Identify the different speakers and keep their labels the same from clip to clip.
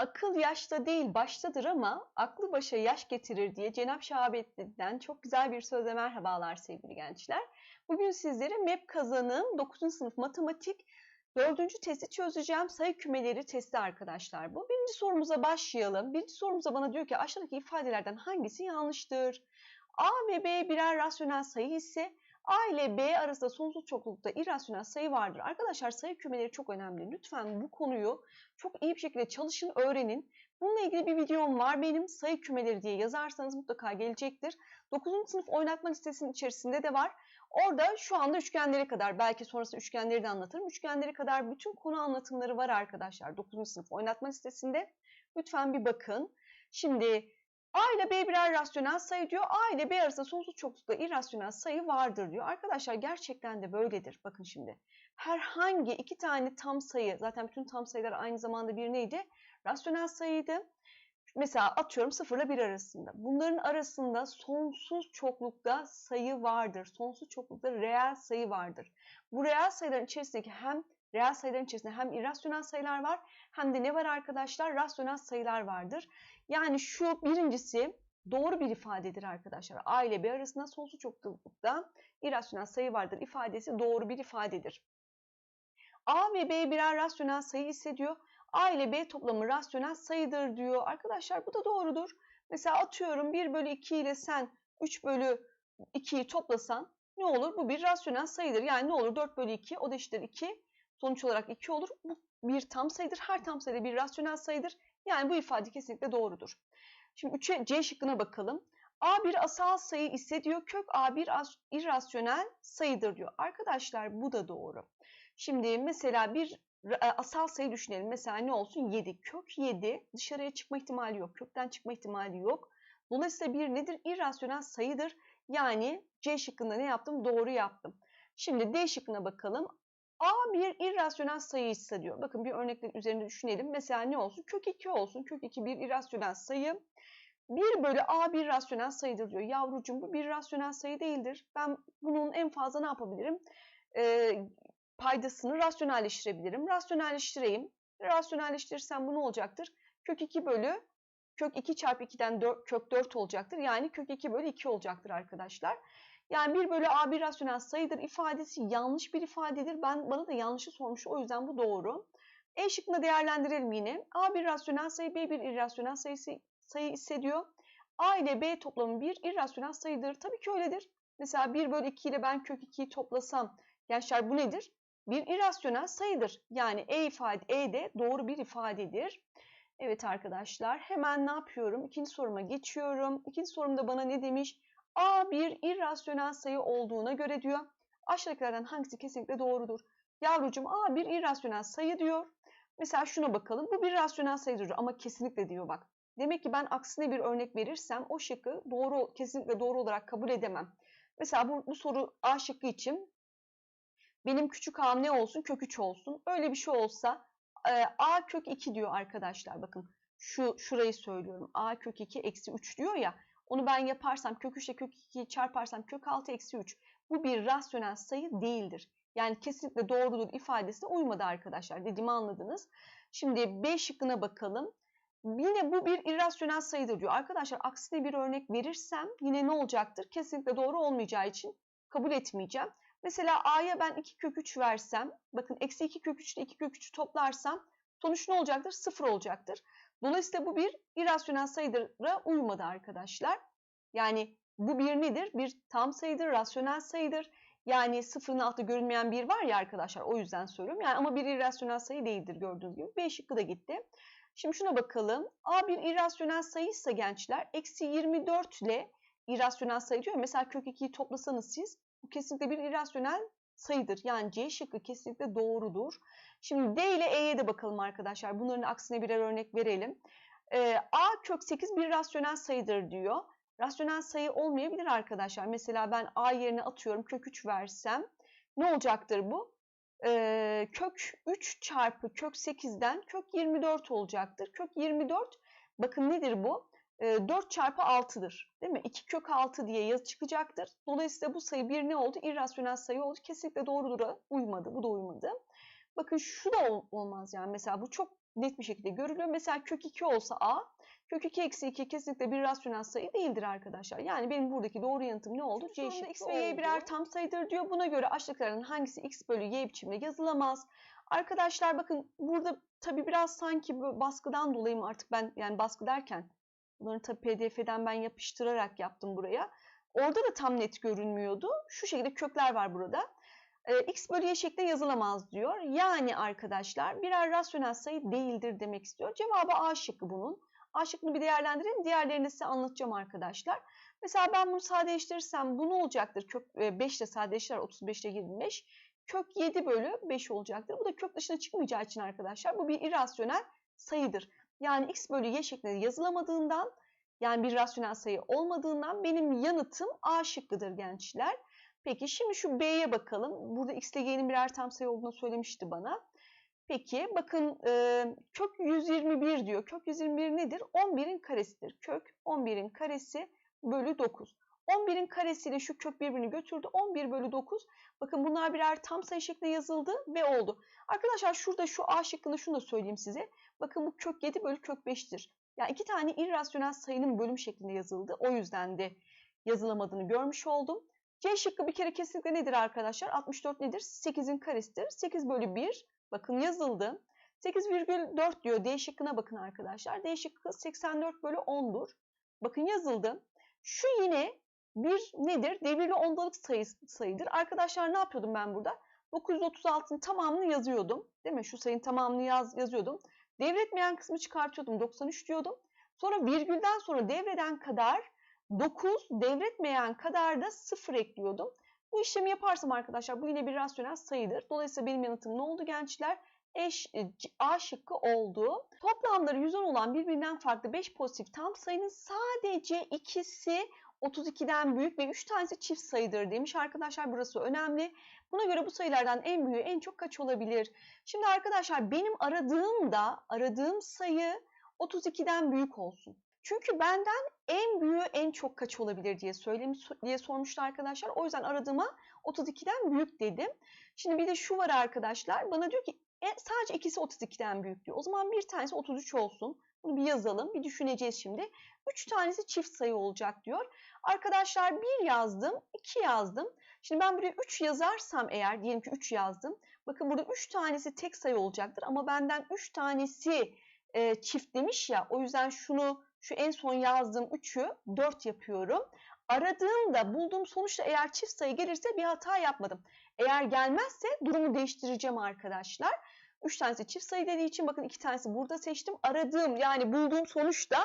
Speaker 1: Akıl yaşta değil baştadır ama aklı başa yaş getirir diye Cenab Şahabettin'den çok güzel bir sözle merhabalar sevgili gençler. Bugün sizlere MEP kazanım 9. sınıf matematik 4. testi çözeceğim. Sayı kümeleri testi arkadaşlar bu. Birinci sorumuza başlayalım. Birinci sorumuza bana diyor ki aşağıdaki ifadelerden hangisi yanlıştır? A ve B birer rasyonel sayı ise A ile B arasında sonsuz çoklukta irrasyonel sayı vardır. Arkadaşlar sayı kümeleri çok önemli. Lütfen bu konuyu çok iyi bir şekilde çalışın, öğrenin. Bununla ilgili bir videom var benim. Sayı kümeleri diye yazarsanız mutlaka gelecektir. 9. sınıf oynatma listesinin içerisinde de var. Orada şu anda üçgenlere kadar, belki sonrasında üçgenleri de anlatırım. Üçgenlere kadar bütün konu anlatımları var arkadaşlar 9. sınıf oynatma listesinde. Lütfen bir bakın. Şimdi A ile B birer rasyonel sayı diyor. A ile B arasında sonsuz çoklukta irrasyonel sayı vardır diyor. Arkadaşlar gerçekten de böyledir. Bakın şimdi. Herhangi iki tane tam sayı, zaten bütün tam sayılar aynı zamanda bir neydi? Rasyonel sayıydı. Mesela atıyorum 0 ile 1 arasında. Bunların arasında sonsuz çoklukta sayı vardır. Sonsuz çoklukta reel sayı vardır. Bu reel sayıların içerisindeki hem reel sayıların içerisinde hem irrasyonel sayılar var hem de ne var arkadaşlar? Rasyonel sayılar vardır. Yani şu birincisi doğru bir ifadedir arkadaşlar. A ile B arasında sonsuz çoklukta irrasyonel sayı vardır ifadesi doğru bir ifadedir. A ve B birer rasyonel sayı ise diyor. A ile B toplamı rasyonel sayıdır diyor. Arkadaşlar bu da doğrudur. Mesela atıyorum 1 bölü 2 ile sen 3 bölü 2'yi toplasan ne olur? Bu bir rasyonel sayıdır. Yani ne olur? 4 bölü 2 o da eşittir 2. Sonuç olarak 2 olur. Bu bir tam sayıdır. Her tam sayıda bir rasyonel sayıdır. Yani bu ifade kesinlikle doğrudur. Şimdi 3'e C şıkkına bakalım. A bir asal sayı ise diyor kök A bir irrasyonel sayıdır diyor. Arkadaşlar bu da doğru. Şimdi mesela bir e, asal sayı düşünelim. Mesela ne olsun? 7. Kök 7 dışarıya çıkma ihtimali yok. Kökten çıkma ihtimali yok. Dolayısıyla bir nedir? İrrasyonel sayıdır. Yani C şıkkında ne yaptım? Doğru yaptım. Şimdi D şıkkına bakalım. A bir irrasyonel sayıysa diyor. Bakın bir örnekler üzerinde düşünelim. Mesela ne olsun? Kök 2 olsun. Kök 2 bir irrasyonel sayı. 1 bölü A bir rasyonel sayıdır diyor. Yavrucuğum bu bir rasyonel sayı değildir. Ben bunun en fazla ne yapabilirim? Ee, paydasını rasyonelleştirebilirim. Rasyonelleştireyim. Rasyonelleştirirsem bu ne olacaktır? Kök 2 bölü kök 2 çarpı 2'den 4, kök 4 olacaktır. Yani kök 2 bölü 2 olacaktır arkadaşlar. Yani 1 bölü a bir rasyonel sayıdır ifadesi yanlış bir ifadedir. Ben Bana da yanlışı sormuş o yüzden bu doğru. E şıkkında değerlendirelim yine. A bir rasyonel sayı B bir irrasyonel sayısı, sayı hissediyor. A ile B toplamı bir irrasyonel sayıdır. Tabii ki öyledir. Mesela 1 bölü 2 ile ben kök 2'yi toplasam gençler bu nedir? Bir irrasyonel sayıdır. Yani E ifade E de doğru bir ifadedir. Evet arkadaşlar hemen ne yapıyorum? İkinci soruma geçiyorum. İkinci sorumda bana ne demiş? A bir irrasyonel sayı olduğuna göre diyor. Aşağıdakilerden hangisi kesinlikle doğrudur? Yavrucuğum A bir irrasyonel sayı diyor. Mesela şuna bakalım. Bu bir rasyonel sayıdır ama kesinlikle diyor bak. Demek ki ben aksine bir örnek verirsem o şıkkı doğru kesinlikle doğru olarak kabul edemem. Mesela bu, bu soru A şıkkı için benim küçük a'm ne olsun? Kök 3 olsun. Öyle bir şey olsa e, a kök 2 diyor arkadaşlar. Bakın şu şurayı söylüyorum. a kök 2 eksi 3 diyor ya. Onu ben yaparsam kök 3 ile kök 2'yi çarparsam kök 6 eksi 3. Bu bir rasyonel sayı değildir. Yani kesinlikle doğrudur ifadesine uymadı arkadaşlar. Dediğimi anladınız. Şimdi B şıkkına bakalım. Yine bu bir irrasyonel sayıdır diyor. Arkadaşlar aksine bir örnek verirsem yine ne olacaktır? Kesinlikle doğru olmayacağı için kabul etmeyeceğim. Mesela a'ya ben 2 kök 3 versem, bakın eksi 2 kök 3 ile 2 kök 3'ü toplarsam sonuç ne olacaktır? 0 olacaktır. Dolayısıyla bu bir irrasyonel sayıdıra uymadı arkadaşlar. Yani bu bir nedir? Bir tam sayıdır, rasyonel sayıdır. Yani sıfırın altı görünmeyen bir var ya arkadaşlar o yüzden söylüyorum. Yani ama bir irrasyonel sayı değildir gördüğünüz gibi. B şıkkı da gitti. Şimdi şuna bakalım. A bir irrasyonel sayıysa gençler eksi 24 ile irrasyonel sayı diyor. Mesela kök 2'yi toplasanız siz bu kesinlikle bir irrasyonel sayıdır. Yani C şıkkı kesinlikle doğrudur. Şimdi D ile E'ye de bakalım arkadaşlar. Bunların aksine birer örnek verelim. Ee, A kök 8 bir rasyonel sayıdır diyor. Rasyonel sayı olmayabilir arkadaşlar. Mesela ben A yerine atıyorum kök 3 versem ne olacaktır bu? Ee, kök 3 çarpı kök 8'den kök 24 olacaktır. Kök 24 bakın nedir bu? 4 çarpı 6'dır. Değil mi? 2 kök 6 diye yazı çıkacaktır. Dolayısıyla bu sayı bir ne oldu? İrrasyonel sayı oldu. Kesinlikle doğrudura uymadı. Bu da uymadı. Bakın şu da olmaz yani. Mesela bu çok net bir şekilde görülüyor. Mesela kök 2 olsa a, kök 2 eksi 2 kesinlikle bir rasyonel sayı değildir arkadaşlar. Yani benim buradaki doğru yanıtım ne oldu? C şıkkı x ve y birer tam sayıdır diyor. Buna göre aşağıdakilerin hangisi x bölü y biçimde yazılamaz? Arkadaşlar bakın burada tabii biraz sanki baskıdan dolayı mı artık ben yani baskı derken bunları tabii pdf'den ben yapıştırarak yaptım buraya. Orada da tam net görünmüyordu. Şu şekilde kökler var burada. E, x bölü y şeklinde yazılamaz diyor. Yani arkadaşlar birer rasyonel sayı değildir demek istiyor. Cevabı A şıkkı bunun. A şıkkını bir değerlendirelim. Diğerlerini size anlatacağım arkadaşlar. Mesela ben bunu sadeleştirirsem bu ne olacaktır? Kök 5 ile sadeleştirir 35 ile 25. Kök 7 bölü 5 olacaktır. Bu da kök dışına çıkmayacağı için arkadaşlar bu bir irrasyonel sayıdır. Yani x bölü y şeklinde yazılamadığından yani bir rasyonel sayı olmadığından benim yanıtım A şıkkıdır gençler. Peki şimdi şu B'ye bakalım. Burada x ile y'nin birer tam sayı olduğunu söylemişti bana. Peki bakın e, kök 121 diyor. Kök 121 nedir? 11'in karesidir. Kök 11'in karesi bölü 9. 11'in karesiyle şu kök birbirini götürdü. 11 bölü 9. Bakın bunlar birer tam sayı şeklinde yazıldı ve oldu. Arkadaşlar şurada şu A şıkkında şunu da söyleyeyim size. Bakın bu kök 7 bölü kök 5'tir. Yani iki tane irrasyonel sayının bölüm şeklinde yazıldı. O yüzden de yazılamadığını görmüş oldum. C şıkkı bir kere kesinlikle nedir arkadaşlar? 64 nedir? 8'in karesidir. 8 bölü 1 bakın yazıldı. 8,4 diyor. D şıkkına bakın arkadaşlar. D şıkkı 84 bölü 10'dur. Bakın yazıldı. Şu yine bir nedir? Devirli ondalık sayı, sayıdır. Arkadaşlar ne yapıyordum ben burada? 936'ın tamamını yazıyordum. Değil mi? Şu sayının tamamını yaz, yazıyordum. Devretmeyen kısmı çıkartıyordum. 93 diyordum. Sonra virgülden sonra devreden kadar 9 devretmeyen kadar da 0 ekliyordum. Bu işlemi yaparsam arkadaşlar bu yine bir rasyonel sayıdır. Dolayısıyla benim yanıtım ne oldu gençler? Eş, e, A şıkkı oldu. Toplamları 110 olan birbirinden farklı 5 pozitif tam sayının sadece ikisi 32'den büyük ve 3 tanesi çift sayıdır demiş arkadaşlar. Burası önemli. Buna göre bu sayılardan en büyüğü en çok kaç olabilir? Şimdi arkadaşlar benim aradığım da aradığım sayı 32'den büyük olsun. Çünkü benden en büyüğü en çok kaç olabilir diye söylemiş diye sormuştu arkadaşlar. O yüzden aradığıma 32'den büyük dedim. Şimdi bir de şu var arkadaşlar. Bana diyor ki e, sadece ikisi 32'den büyük diyor. O zaman bir tanesi 33 olsun. Bunu bir yazalım. Bir düşüneceğiz şimdi. 3 tanesi çift sayı olacak diyor. Arkadaşlar 1 yazdım, 2 yazdım. Şimdi ben buraya 3 yazarsam eğer, diyelim ki 3 yazdım. Bakın burada 3 tanesi tek sayı olacaktır ama benden 3 tanesi e, çift demiş ya. O yüzden şunu, şu en son yazdığım 3'ü 4 yapıyorum. Aradığımda bulduğum sonuçta eğer çift sayı gelirse bir hata yapmadım. Eğer gelmezse durumu değiştireceğim arkadaşlar. 3 tanesi çift sayı dediği için bakın 2 tanesi burada seçtim. Aradığım yani bulduğum sonuçta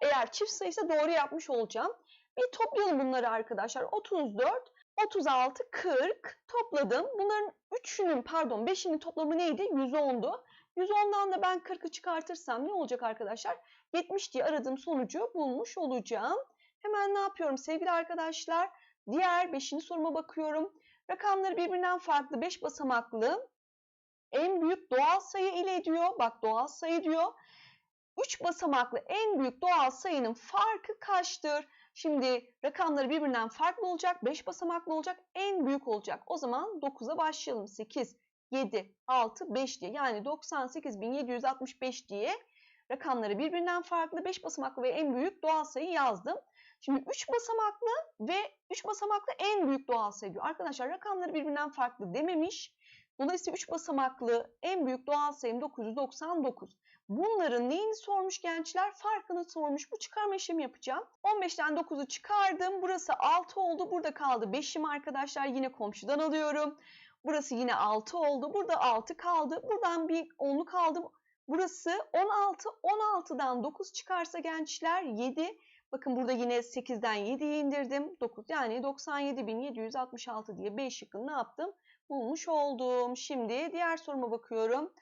Speaker 1: eğer çift sayıysa doğru yapmış olacağım. Bir toplayalım bunları arkadaşlar. 34, 36, 40 topladım. Bunların 3'ünün pardon 5'inin toplamı neydi? 110'du. 110'dan da ben 40'ı çıkartırsam ne olacak arkadaşlar? 70 diye aradığım sonucu bulmuş olacağım. Hemen ne yapıyorum sevgili arkadaşlar? Diğer 5. soruma bakıyorum. Rakamları birbirinden farklı 5 basamaklı en büyük doğal sayı ile diyor. Bak doğal sayı diyor. 3 basamaklı en büyük doğal sayının farkı kaçtır? Şimdi rakamları birbirinden farklı olacak. 5 basamaklı olacak. En büyük olacak. O zaman 9'a başlayalım. 8, 7, 6, 5 diye. Yani 98.765 diye rakamları birbirinden farklı 5 basamaklı ve en büyük doğal sayı yazdım. Şimdi 3 basamaklı ve 3 basamaklı en büyük doğal sayı diyor. Arkadaşlar rakamları birbirinden farklı dememiş. Dolayısıyla 3 basamaklı en büyük doğal sayım 999. Bunların neyini sormuş gençler? Farkını sormuş. Bu çıkarma işlemi yapacağım. 15'ten 9'u çıkardım. Burası 6 oldu. Burada kaldı 5'im arkadaşlar. Yine komşudan alıyorum. Burası yine 6 oldu. Burada 6 kaldı. Buradan bir 10'luk aldım. Burası 16. 16'dan 9 çıkarsa gençler 7. Bakın burada yine 8'den 7'yi indirdim. 9 yani 97.766 diye B şıkkını ne yaptım? Bulmuş oldum. Şimdi diğer soruma bakıyorum.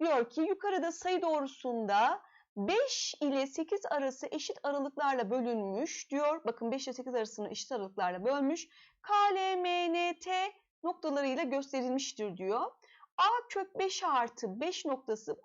Speaker 1: Diyor ki yukarıda sayı doğrusunda 5 ile 8 arası eşit aralıklarla bölünmüş diyor. Bakın 5 ile 8 arasını eşit aralıklarla bölmüş. K, L, M, N, T noktalarıyla gösterilmiştir diyor. A kök 5 artı 5 noktası,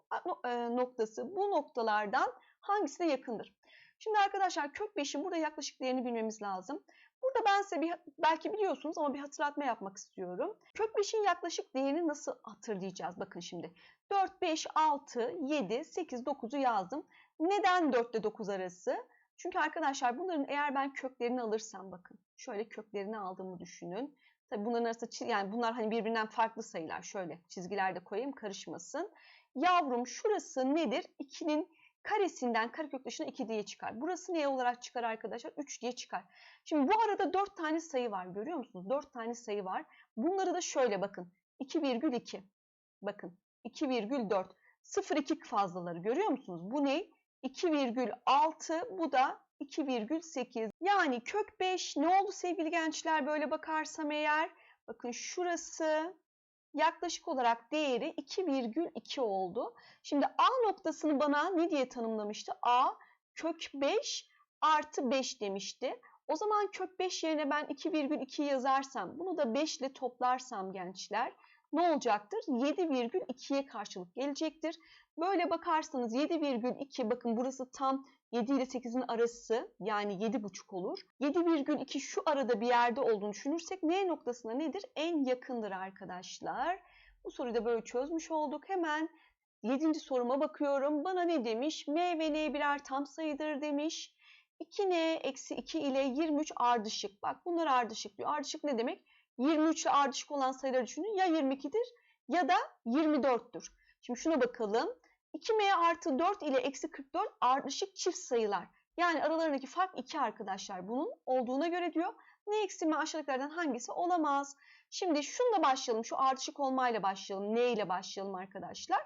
Speaker 1: e, noktası bu noktalardan hangisine yakındır? Şimdi arkadaşlar kök 5'in burada yaklaşık değerini bilmemiz lazım. Burada ben size bir, belki biliyorsunuz ama bir hatırlatma yapmak istiyorum. Kök 5'in yaklaşık değerini nasıl hatırlayacağız? Bakın şimdi 4, 5, 6, 7, 8, 9'u yazdım. Neden 4 ile 9 arası? Çünkü arkadaşlar bunların eğer ben köklerini alırsam bakın şöyle köklerini aldığımı düşünün. Tabi bunların arasında yani bunlar hani birbirinden farklı sayılar. Şöyle çizgilerde koyayım karışmasın. Yavrum şurası nedir? 2'nin karesinden karekök dışına 2 diye çıkar. Burası ne olarak çıkar arkadaşlar? 3 diye çıkar. Şimdi bu arada 4 tane sayı var. Görüyor musunuz? 4 tane sayı var. Bunları da şöyle bakın. 2,2. Bakın 2,4. 0,2 fazlaları görüyor musunuz? Bu ne? 2,6 bu da 2,8. Yani kök 5 ne oldu sevgili gençler böyle bakarsam eğer? Bakın şurası yaklaşık olarak değeri 2,2 oldu. Şimdi A noktasını bana ne diye tanımlamıştı? A kök 5 artı 5 demişti. O zaman kök 5 yerine ben 2,2 yazarsam bunu da 5 ile toplarsam gençler ne olacaktır? 7,2'ye karşılık gelecektir. Böyle bakarsanız 7,2 bakın burası tam 7 ile 8'in arası yani 7,5 olur. 7,2 şu arada bir yerde olduğunu düşünürsek N noktasına nedir? En yakındır arkadaşlar. Bu soruyu da böyle çözmüş olduk. Hemen 7. soruma bakıyorum. Bana ne demiş? M ve N birer tam sayıdır demiş. 2N eksi 2 ile 23 ardışık. Bak bunlar ardışık diyor. Ardışık ne demek? 23 ile ardışık olan sayıları düşünün. Ya 22'dir ya da 24'tür. Şimdi şuna bakalım. 2m artı 4 ile eksi 44 ardışık çift sayılar. Yani aralarındaki fark 2 arkadaşlar. Bunun olduğuna göre diyor. Ne eksi mi aşağıdakilerden hangisi olamaz? Şimdi şunla başlayalım. Şu ardışık olmayla başlayalım. Ne ile başlayalım arkadaşlar?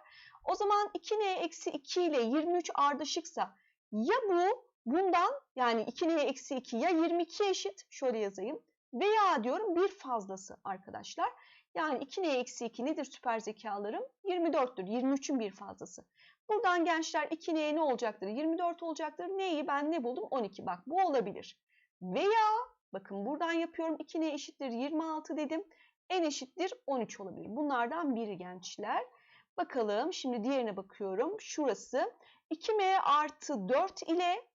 Speaker 1: O zaman 2n eksi 2 ile 23 ardışıksa ya bu bundan yani 2n eksi 2 ya 22 eşit. Şöyle yazayım. Veya diyorum bir fazlası arkadaşlar. Yani 2n eksi 2 nedir süper zekalarım? 24'tür. 23'ün bir fazlası. Buradan gençler 2n ne olacaktır? 24 olacaktır. Neyi ben ne buldum? 12. Bak bu olabilir. Veya bakın buradan yapıyorum. 2n eşittir 26 dedim. n eşittir 13 olabilir. Bunlardan biri gençler. Bakalım şimdi diğerine bakıyorum. Şurası 2m artı 4 ile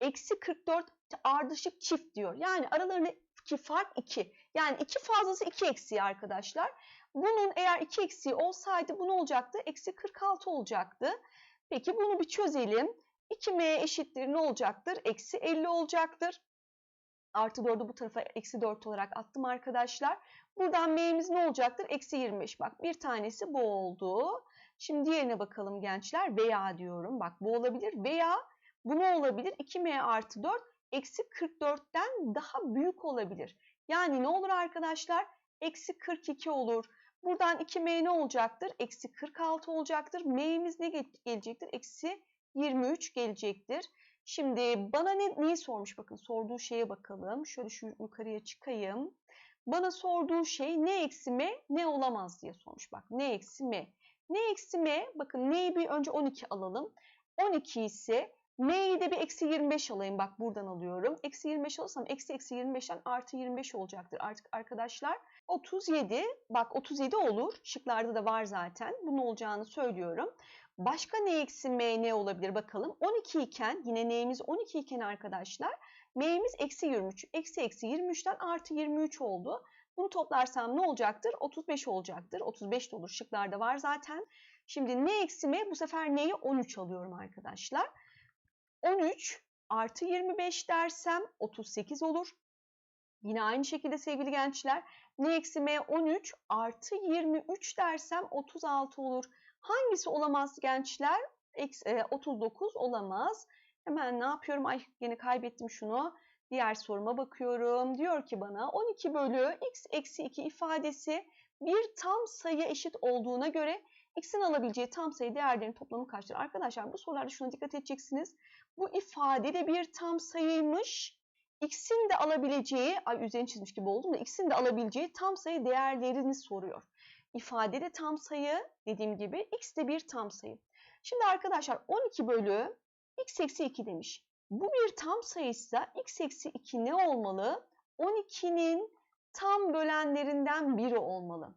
Speaker 1: eksi 44 ardışık çift diyor. Yani aralarındaki fark 2. Yani 2 fazlası 2 eksiği arkadaşlar. Bunun eğer 2 eksiği olsaydı bu ne olacaktı? Eksi 46 olacaktı. Peki bunu bir çözelim. 2m eşittir ne olacaktır? Eksi 50 olacaktır. Artı 4'ü bu tarafa eksi 4 olarak attım arkadaşlar. Buradan m'miz ne olacaktır? Eksi 25. Bak bir tanesi bu oldu. Şimdi diğerine bakalım gençler. Veya diyorum. Bak bu olabilir. Veya bu ne olabilir? 2m artı 4 eksi 44'ten daha büyük olabilir. Yani ne olur arkadaşlar? Eksi 42 olur. Buradan 2m ne olacaktır? Eksi 46 olacaktır. m'miz ne gelecektir? Eksi 23 gelecektir. Şimdi bana ne, neyi sormuş? Bakın sorduğu şeye bakalım. Şöyle şu yukarıya çıkayım. Bana sorduğu şey ne eksi m ne olamaz diye sormuş. Bak ne eksi m. Ne eksi m? Bakın neyi bir önce 12 alalım. 12 ise M'yi de bir eksi 25 alayım. Bak buradan alıyorum. Eksi 25 alırsam eksi eksi 25'ten artı 25 olacaktır artık arkadaşlar. 37 bak 37 olur. Şıklarda da var zaten. Bunun olacağını söylüyorum. Başka ne eksi m ne olabilir bakalım. 12 iken yine n'imiz 12 iken arkadaşlar m'imiz eksi 23. Eksi eksi 23'ten artı 23 oldu. Bunu toplarsam ne olacaktır? 35 olacaktır. 35 de olur. Şıklarda var zaten. Şimdi ne eksi m bu sefer neyi 13 alıyorum arkadaşlar. 13 artı 25 dersem 38 olur. Yine aynı şekilde sevgili gençler ne eksi m 13 artı 23 dersem 36 olur. Hangisi olamaz gençler? Eksi, 39 olamaz. Hemen ne yapıyorum? Ay yine kaybettim şunu. Diğer soruma bakıyorum. Diyor ki bana 12 bölü x eksi 2 ifadesi bir tam sayı eşit olduğuna göre x'in alabileceği tam sayı değerlerinin toplamı kaçtır? Arkadaşlar bu sorularda şuna dikkat edeceksiniz. Bu ifade de bir tam sayıymış. X'in de alabileceği, ay üzerine çizmiş gibi oldum da x'in de alabileceği tam sayı değerlerini soruyor. İfade de tam sayı dediğim gibi x de bir tam sayı. Şimdi arkadaşlar 12 bölü x eksi 2 demiş. Bu bir tam sayıysa x eksi 2 ne olmalı? 12'nin tam bölenlerinden biri olmalı.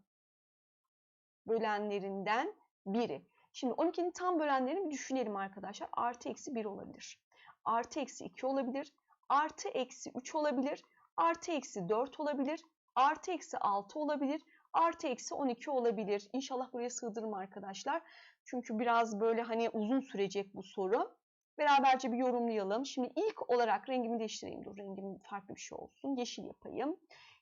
Speaker 1: Bölenlerinden biri. Şimdi 12'nin tam bölenlerini bir düşünelim arkadaşlar. Artı eksi 1 olabilir. Artı eksi 2 olabilir. artı eksi 3 olabilir, artı eksi 4 olabilir, artı eksi 6 olabilir, artı eksi 12 olabilir. İnşallah buraya sığdırırım arkadaşlar. Çünkü biraz böyle hani uzun sürecek bu soru. Beraberce bir yorumlayalım. Şimdi ilk olarak rengimi değiştireyim. Dur rengim farklı bir şey olsun. Yeşil yapayım.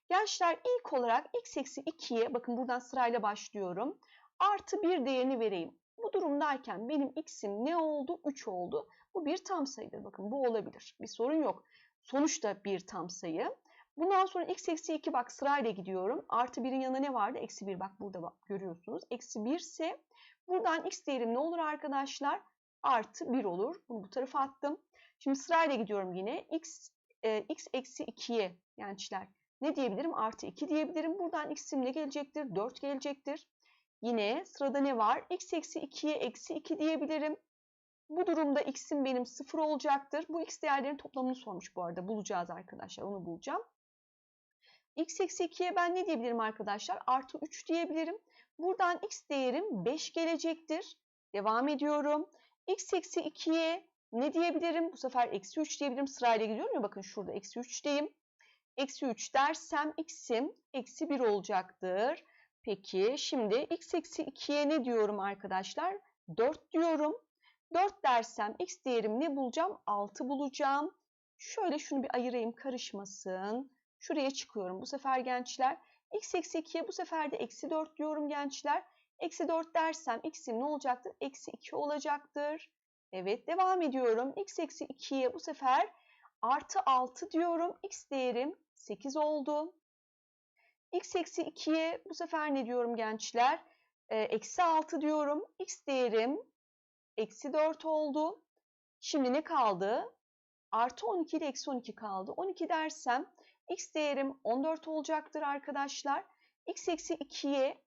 Speaker 1: Gençler ilk olarak x eksi 2'ye bakın buradan sırayla başlıyorum. Artı 1 değerini vereyim. Bu durumdayken benim x'im ne oldu? 3 oldu. Bu bir tam sayıdır. Bakın bu olabilir. Bir sorun yok. Sonuçta bir tam sayı. Bundan sonra x eksi 2 bak sırayla gidiyorum. Artı 1'in yanında ne vardı? Eksi 1 bak burada bak, görüyorsunuz. Eksi 1 ise buradan x değerim ne olur arkadaşlar? Artı 1 olur. Bunu bu tarafa attım. Şimdi sırayla gidiyorum yine. x, e, x eksi 2'ye gençler ne diyebilirim? Artı 2 diyebilirim. Buradan x'im ne gelecektir? 4 gelecektir. Yine sırada ne var? x eksi 2'ye eksi 2 diyebilirim. Bu durumda x'im benim 0 olacaktır. Bu x değerlerin toplamını sormuş bu arada. Bulacağız arkadaşlar. Onu bulacağım. x eksi 2'ye ben ne diyebilirim arkadaşlar? Artı 3 diyebilirim. Buradan x değerim 5 gelecektir. Devam ediyorum. x eksi 2'ye ne diyebilirim? Bu sefer eksi 3 diyebilirim. Sırayla gidiyorum ya bakın şurada eksi 3'teyim. Eksi 3 dersem x'im eksi 1 olacaktır. Peki şimdi x eksi 2'ye ne diyorum arkadaşlar? 4 diyorum. 4 dersem x değerim ne bulacağım? 6 bulacağım. Şöyle şunu bir ayırayım karışmasın. Şuraya çıkıyorum bu sefer gençler. x eksi 2'ye bu sefer de eksi 4 diyorum gençler. Eksi 4 dersem x'im ne olacaktır? Eksi 2 olacaktır. Evet devam ediyorum. x eksi 2'ye bu sefer artı 6 diyorum. x değerim 8 oldu. X eksi 2'ye bu sefer ne diyorum gençler? Ee, eksi 6 diyorum. x değerim eksi 4 oldu. Şimdi ne kaldı? Artı 12 ile eksi 12 kaldı. 12 dersem x değerim 14 olacaktır arkadaşlar. x eksi 2'ye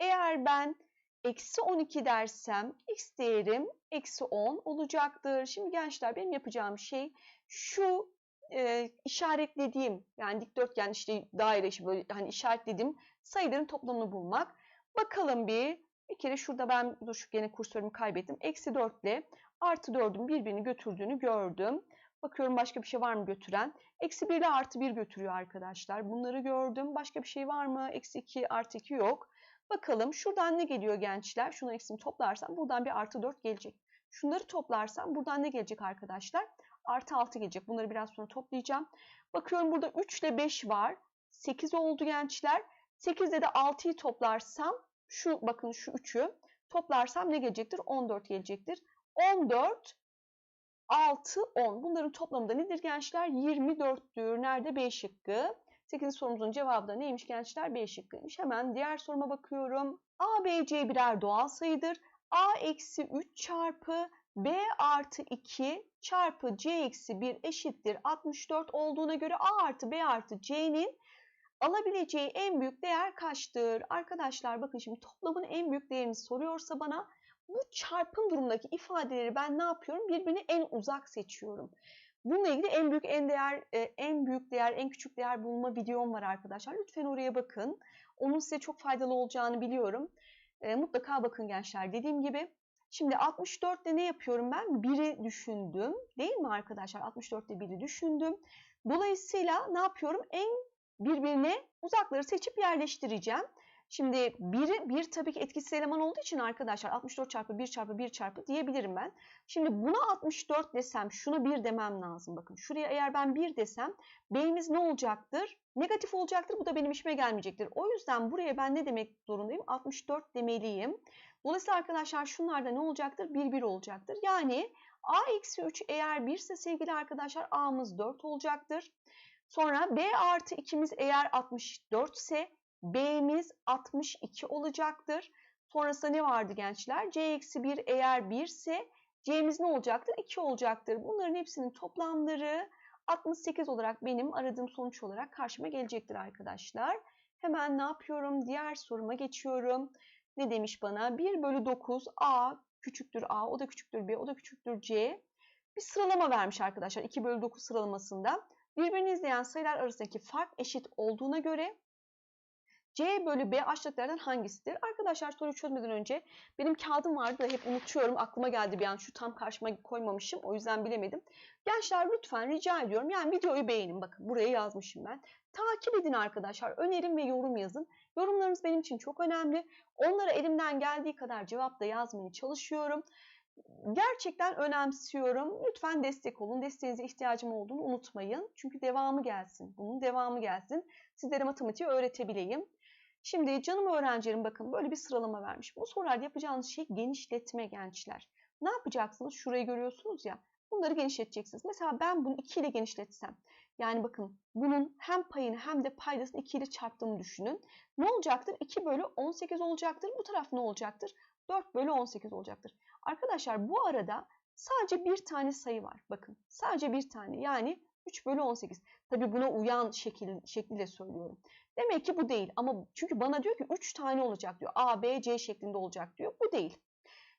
Speaker 1: eğer ben eksi 12 dersem x değerim eksi 10 olacaktır. Şimdi gençler benim yapacağım şey şu e, işaretlediğim yani dikdörtgen işte daire işte böyle hani işaretlediğim sayıların toplamını bulmak. Bakalım bir bir kere şurada ben dur şu gene kursörümü kaybettim. Eksi 4 ile artı 4'ün birbirini götürdüğünü gördüm. Bakıyorum başka bir şey var mı götüren. Eksi 1 ile artı 1 götürüyor arkadaşlar. Bunları gördüm. Başka bir şey var mı? Eksi 2 artı 2 yok. Bakalım şuradan ne geliyor gençler? Şunu eksimi toplarsam buradan bir artı 4 gelecek. Şunları toplarsam buradan ne gelecek arkadaşlar? Artı 6 gelecek. Bunları biraz sonra toplayacağım. Bakıyorum burada 3 ile 5 var. 8 oldu gençler. 8'de de 6'yı toplarsam şu bakın şu 3'ü toplarsam ne gelecektir? 14 gelecektir. 14 6 10. Bunların toplamı da nedir gençler? 24'tür. Nerede? B şıkkı. 8. sorumuzun cevabı da neymiş gençler? B şıkkıymış. Hemen diğer soruma bakıyorum. A, B, C birer doğal sayıdır. A eksi 3 çarpı B artı 2 çarpı C eksi 1 eşittir 64 olduğuna göre A artı B artı C'nin alabileceği en büyük değer kaçtır? Arkadaşlar bakın şimdi toplamın en büyük değerini soruyorsa bana bu çarpım durumundaki ifadeleri ben ne yapıyorum? Birbirine en uzak seçiyorum. Bununla ilgili en büyük en değer e, en büyük değer en küçük değer bulma videom var arkadaşlar. Lütfen oraya bakın. Onun size çok faydalı olacağını biliyorum. E, mutlaka bakın gençler. Dediğim gibi Şimdi 64'te ne yapıyorum ben? 1'i düşündüm. Değil mi arkadaşlar? 64'te 1'i düşündüm. Dolayısıyla ne yapıyorum? En birbirine uzakları seçip yerleştireceğim. Şimdi 1'i 1 tabii ki etkisiz eleman olduğu için arkadaşlar 64 çarpı 1 çarpı 1 çarpı diyebilirim ben. Şimdi buna 64 desem şuna 1 demem lazım. Bakın şuraya eğer ben 1 desem B'miz ne olacaktır? Negatif olacaktır. Bu da benim işime gelmeyecektir. O yüzden buraya ben ne demek zorundayım? 64 demeliyim. Dolayısıyla arkadaşlar şunlarda ne olacaktır? 1 1 olacaktır. Yani a eksi 3 eğer 1 ise sevgili arkadaşlar a'mız 4 olacaktır. Sonra b artı 2'miz eğer 64 ise b'miz 62 olacaktır. Sonrasında ne vardı gençler? c eksi 1 eğer 1 ise c'miz ne olacaktır? 2 olacaktır. Bunların hepsinin toplamları 68 olarak benim aradığım sonuç olarak karşıma gelecektir arkadaşlar. Hemen ne yapıyorum? Diğer soruma geçiyorum ne demiş bana? 1 bölü 9 A küçüktür A, o da küçüktür B, o da küçüktür C. Bir sıralama vermiş arkadaşlar 2 bölü 9 sıralamasında. Birbirini izleyen sayılar arasındaki fark eşit olduğuna göre C bölü B aşağıdakilerden hangisidir? Arkadaşlar soruyu çözmeden önce benim kağıdım vardı da hep unutuyorum. Aklıma geldi bir an şu tam karşıma koymamışım. O yüzden bilemedim. Gençler lütfen rica ediyorum. Yani videoyu beğenin. Bakın buraya yazmışım ben. Takip edin arkadaşlar. Önerim ve yorum yazın. Yorumlarınız benim için çok önemli. Onlara elimden geldiği kadar cevap da yazmaya çalışıyorum. Gerçekten önemsiyorum. Lütfen destek olun. Desteğinize ihtiyacım olduğunu unutmayın. Çünkü devamı gelsin. Bunun devamı gelsin. Sizlere matematiği öğretebileyim. Şimdi canım öğrencilerim bakın böyle bir sıralama vermiş. Bu sorularda yapacağınız şey genişletme gençler. Ne yapacaksınız? Şurayı görüyorsunuz ya. Bunları genişleteceksiniz. Mesela ben bunu 2 ile genişletsem. Yani bakın bunun hem payını hem de paydasını 2 ile çarptığımı düşünün. Ne olacaktır? 2 bölü 18 olacaktır. Bu taraf ne olacaktır? 4 bölü 18 olacaktır. Arkadaşlar bu arada sadece bir tane sayı var. Bakın sadece bir tane yani 3 bölü 18. Tabi buna uyan şekil, şekliyle söylüyorum. Demek ki bu değil ama çünkü bana diyor ki 3 tane olacak diyor. A, B, C şeklinde olacak diyor. Bu değil.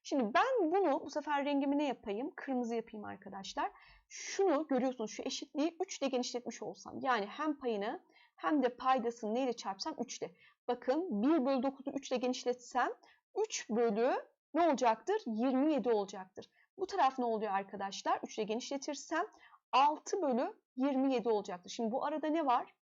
Speaker 1: Şimdi ben bunu bu sefer rengimi ne yapayım? Kırmızı yapayım arkadaşlar. Şunu görüyorsunuz şu eşitliği 3 ile genişletmiş olsam. Yani hem payını hem de paydasını neyle çarpsam 3 ile. Bakın 1 bölü 9'u 3 ile genişletsem 3 bölü ne olacaktır? 27 olacaktır. Bu taraf ne oluyor arkadaşlar? 3 ile genişletirsem 6 bölü 27 olacaktır. Şimdi bu arada ne var?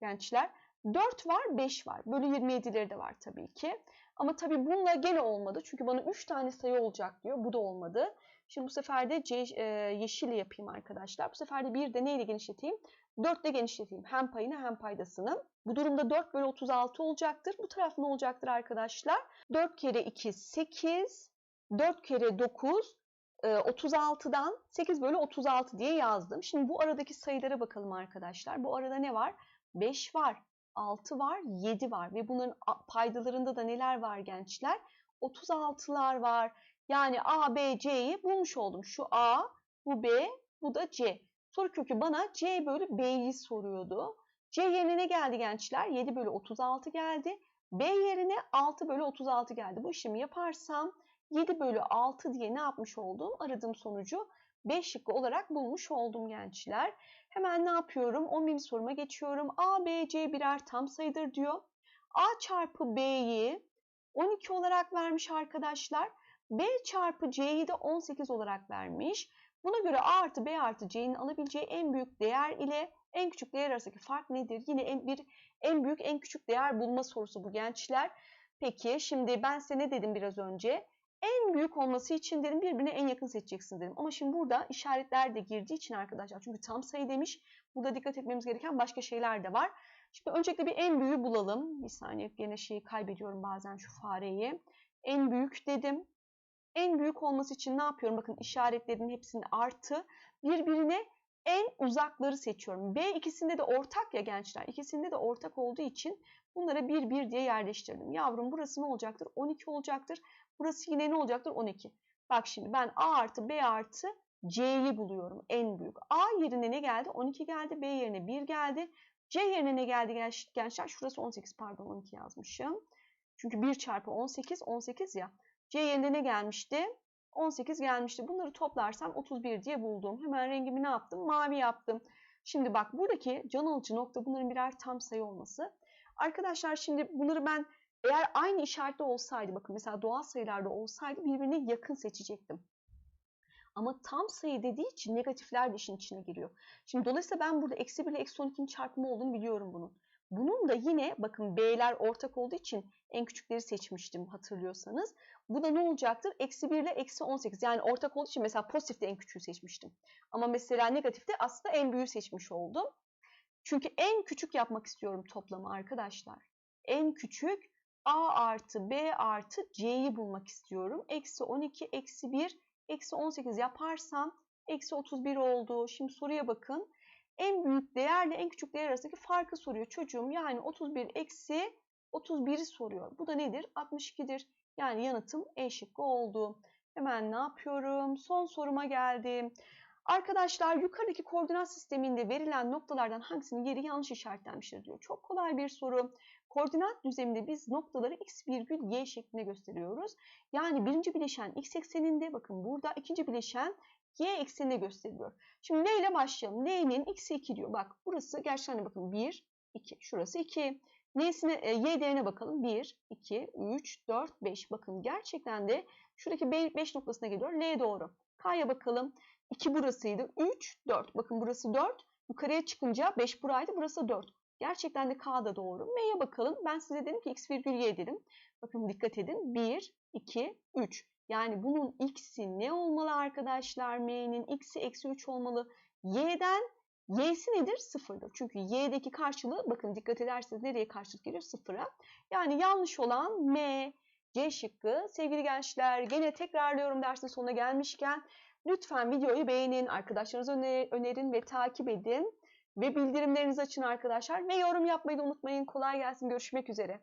Speaker 1: Gençler 4 var 5 var. Bölü 27'leri de var tabii ki. Ama tabii bununla gene olmadı. Çünkü bana 3 tane sayı olacak diyor. Bu da olmadı. Şimdi bu sefer de C, e, yeşille yapayım arkadaşlar. Bu sefer de bir de neyle genişleteyim? 4 ile genişleteyim. Hem payını hem paydasını. Bu durumda 4 bölü 36 olacaktır. Bu taraf ne olacaktır arkadaşlar? 4 kere 2 8. 4 kere 9 36'dan 8 bölü 36 diye yazdım. Şimdi bu aradaki sayılara bakalım arkadaşlar. Bu arada ne var? 5 var, 6 var, 7 var ve bunların paydalarında da neler var gençler? 36'lar var. Yani A, B, C'yi bulmuş oldum. Şu A, bu B, bu da C. Soru kökü bana C bölü B'yi soruyordu. C yerine ne geldi gençler? 7 bölü 36 geldi. B yerine 6 bölü 36 geldi. Bu işlemi yaparsam 7 bölü 6 diye ne yapmış oldum? Aradığım sonucu 5 şıkkı olarak bulmuş oldum gençler. Hemen ne yapıyorum? 11. soruma geçiyorum. A, B, C birer tam sayıdır diyor. A çarpı B'yi 12 olarak vermiş arkadaşlar. B çarpı C'yi de 18 olarak vermiş. Buna göre A artı B artı C'nin alabileceği en büyük değer ile en küçük değer arasındaki fark nedir? Yine en, bir en büyük en küçük değer bulma sorusu bu gençler. Peki şimdi ben size ne dedim biraz önce? En büyük olması için dedim birbirine en yakın seçeceksin dedim. Ama şimdi burada işaretler de girdiği için arkadaşlar çünkü tam sayı demiş. Burada dikkat etmemiz gereken başka şeyler de var. Şimdi öncelikle bir en büyüğü bulalım. Bir saniye gene şeyi kaybediyorum bazen şu fareyi. En büyük dedim. En büyük olması için ne yapıyorum? Bakın işaretlerin hepsini artı. Birbirine en uzakları seçiyorum. B ikisinde de ortak ya gençler. İkisinde de ortak olduğu için bunlara bir bir diye yerleştirdim. Yavrum burası ne olacaktır? 12 olacaktır. Burası yine ne olacaktır? 12. Bak şimdi ben A artı B artı C'yi buluyorum en büyük. A yerine ne geldi? 12 geldi. B yerine 1 geldi. C yerine ne geldi gençler? Şurası 18 pardon 12 yazmışım. Çünkü 1 çarpı 18 18 ya. C yerine ne gelmişti? 18 gelmişti. Bunları toplarsam 31 diye buldum. Hemen rengimi ne yaptım? Mavi yaptım. Şimdi bak buradaki can alıcı nokta bunların birer tam sayı olması. Arkadaşlar şimdi bunları ben eğer aynı işaretli olsaydı bakın mesela doğal sayılarda olsaydı birbirine yakın seçecektim. Ama tam sayı dediği için negatifler de işin içine giriyor. Şimdi dolayısıyla ben burada eksi 1 ile eksi 12'nin çarpımı olduğunu biliyorum bunun. Bunun da yine bakın B'ler ortak olduğu için en küçükleri seçmiştim hatırlıyorsanız. Bu da ne olacaktır? Eksi 1 ile eksi 18 yani ortak olduğu için mesela pozitifte en küçüğü seçmiştim. Ama mesela negatifte aslında en büyüğü seçmiş oldum. Çünkü en küçük yapmak istiyorum toplamı arkadaşlar. En küçük A artı B artı C'yi bulmak istiyorum. Eksi 12, eksi 1, eksi 18 yaparsam eksi 31 oldu. Şimdi soruya bakın. En büyük değerle en küçük değer arasındaki farkı soruyor çocuğum. Yani 31 eksi 31'i soruyor. Bu da nedir? 62'dir. Yani yanıtım E şıkkı oldu. Hemen ne yapıyorum? Son soruma geldim. Arkadaşlar yukarıdaki koordinat sisteminde verilen noktalardan hangisinin yeri yanlış işaretlenmiştir diyor. Çok kolay bir soru. Koordinat düzleminde biz noktaları x virgül y şeklinde gösteriyoruz. Yani birinci bileşen x ekseninde bakın burada ikinci bileşen y ekseninde gösteriliyor. Şimdi ne ile başlayalım? N'nin x'i 2 diyor. Bak burası gerçekten bakın 1, 2. Şurası 2. N'sine, e, y değerine bakalım. 1, 2, 3, 4, 5. Bakın gerçekten de şuradaki 5 noktasına geliyor. L doğru. K'ya bakalım. 2 burasıydı. 3, 4. Bakın burası 4. Yukarıya çıkınca 5 buraydı. Burası 4. Gerçekten de K da doğru. M'ye bakalım. Ben size dedim ki x virgül y dedim. Bakın dikkat edin. 1, 2, 3. Yani bunun x'i ne olmalı arkadaşlar? M'nin x'i eksi 3 olmalı. Y'den y'si nedir? Sıfırdır. Çünkü y'deki karşılığı bakın dikkat ederseniz nereye karşılık geliyor? Sıfıra. Yani yanlış olan M, C şıkkı. Sevgili gençler gene tekrarlıyorum dersin sonuna gelmişken lütfen videoyu beğenin, arkadaşlarınıza önerin ve takip edin. Ve bildirimlerinizi açın arkadaşlar. Ve yorum yapmayı da unutmayın. Kolay gelsin. Görüşmek üzere.